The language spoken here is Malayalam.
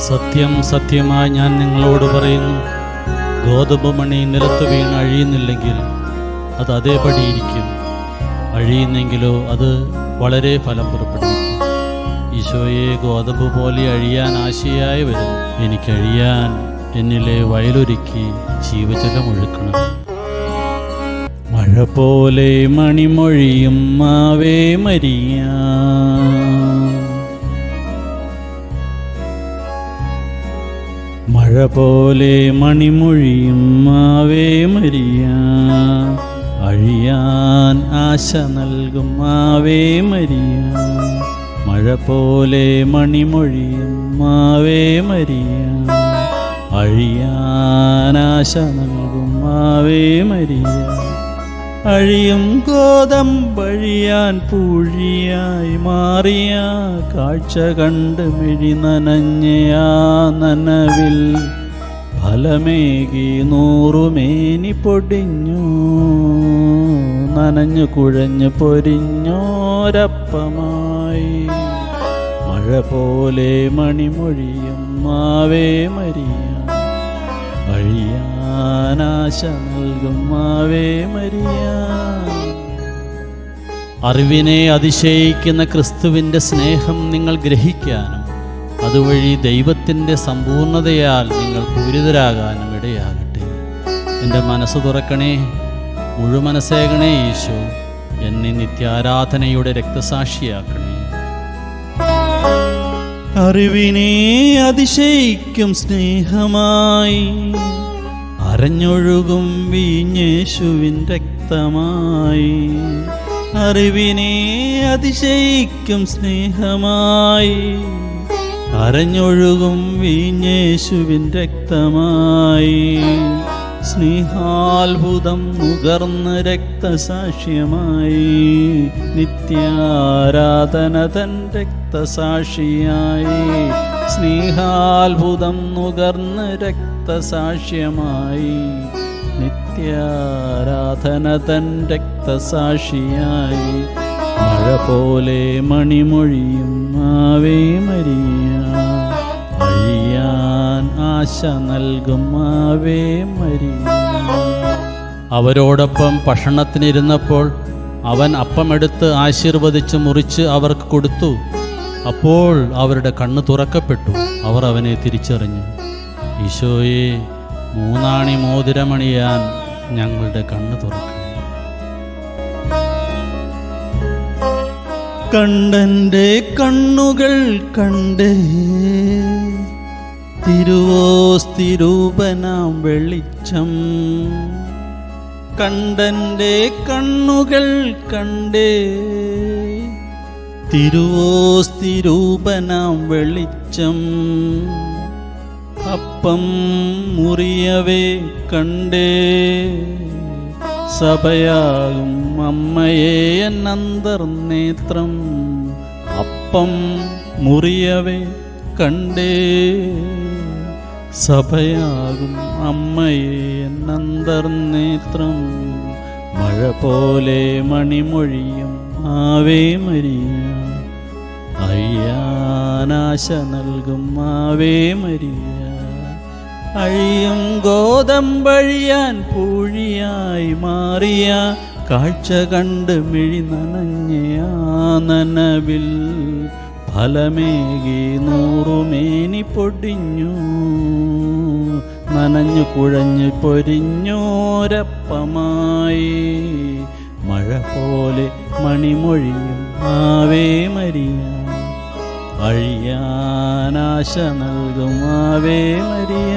സത്യം സത്യമായി ഞാൻ നിങ്ങളോട് പറയുന്നു. ഗോതമ്പ് മണി നിലത്ത് വീണ് അഴിയുന്നില്ലെങ്കിൽ അത് അതേപടി ഇരിക്കും. അഴിയുന്നെങ്കിലോ അത് വളരെ ഫലം പുറപ്പെടുവിക്കും. ഈശോയെ ഗോതമ്പ് പോലെ അഴിയാൻ ആശയായി വരും എനിക്കഴിയാൻ എന്നിലെ വയലൊരുക്കി ജീവജലം ഒഴുക്കണം. മഴ പോലെ മണിമൊഴിയും മാവേ മരിയ. മഴ പോലെ മണിമൊഴിയും മാവേ മരിയ. അഴിയാൻ ആശ നൽകും മാവേ മരിയ. മഴ പോലെ മണിമൊഴിയും മാവേ മരിയ. അഴിയാൻ ആശ നൽകും മാവേ മരിയ. അഴിയും ഗോതം വഴിയാൻ പൂഴിയായി മാറിയ കാഴ്ച കണ്ട് മിഴി നനഞ്ഞയാ നനവിൽ ഫലമേകി നൂറുമേനി പൊടിഞ്ഞു. നനഞ്ഞു കുഴഞ്ഞു പൊരിഞ്ഞോരപ്പമായി. മഴ പോലെ മണിമൊഴിയും മാവേ മരിയ അഴിയാനാശ നൽകും മാവേ മരിയ. അറിവിനെ അതിശയിക്കുന്ന ക്രിസ്തുവിന്റെ സ്നേഹം നിങ്ങൾ ഗ്രഹിക്കാനും അതുവഴി ദൈവത്തിന്റെ സമ്പൂർണതയാൽ നിങ്ങൾ പൂരിതരാകാനും ഇടയാകട്ടെ. എന്റെ മനസ്സ് തുറക്കണേ മുഴുമനസ്സേകണേ ഈശോ എന്നെ നിത്യാരാധനയുടെ രക്തസാക്ഷിയാക്കണേ. അറിവിനെ അതിശയിക്കും സ്നേഹമായി. അരഞ്ഞൊഴുകും വീഞ്ഞേശുവിൻ രക്തമായി. അറിവിനെ അതിശയിക്കും സ്നേഹമായി. അരഞ്ഞൊഴുകും വീഞ്ഞേശുവിൻ രക്തമായി. സ്നേഹാത്ഭുതം മുകർന്ന രക്തസാക്ഷ്യമായി. നിത്യാരാധന തൻ രക്തസാക്ഷിയായി. സ്നേഹാത്ഭുതം നുകർന്ന് രക്തസാക്ഷ്യമായി. നിത്യാരാധന തൻ രക്തസാക്ഷിയായി. മഴ പോലെ മണിമൊഴിയും മാവേ മരിയ. അഴിയാൻ ആശ നൽകും മാവേ മരിയ. അവരോടൊപ്പം ഭക്ഷണത്തിനിരുന്നപ്പോൾ അവൻ അപ്പമെടുത്ത് ആശീർവദിച്ച് മുറിച്ച് അവർക്ക് കൊടുത്തു. അപ്പോൾ അവരുടെ കണ്ണ് തുറക്കപ്പെട്ടു. അവർ അവനെ തിരിച്ചറിഞ്ഞു. ഈശോയെ മൂന്നാണി മോതിരമണിയാൻ ഞങ്ങളുടെ കണ്ണ് തുറക്കണേ കണ്ടന്റെ കണ്ണുകൾ കണ്ടേ. തിരുവോസ്തിരൂപനാം വെളിച്ചം. കണ്ടന്റെ കണ്ണുകൾ കണ്ടേ. തിരുവോസ്തിരൂപനാം വെളിച്ചം. അപ്പം മുറിയവേ കണ്ടേ. സഭയാകും അമ്മയെ എന്നന്തർനേത്രം അപ്പം മുറിയവേ കണ്ടേ. സഭയാകും അമ്മയെ എന്നന്തർനേത്രം മഴ പോലെ മണിമൊഴിയും ആവേ മരിയ. അയ്യാനാശ നൽകും ആവേ മരിയ. അഴിയും ഗോതമ്പഴിയാൻ പൂഴിയായി മാറിയ. കാഴ്ച കണ്ട് മിഴി നനഞ്ഞയാ നനവിൽ ഫലമേകി നൂറുമേനി പൊടിഞ്ഞു. നനഞ്ഞു കുഴഞ്ഞു പൊരിഞ്ഞോരപ്പമായി മഴ പോലെ മണിമൊഴിയും ആവേ മരിയ. അഴിയാനാശ നൽകും ആവേ മരിയ.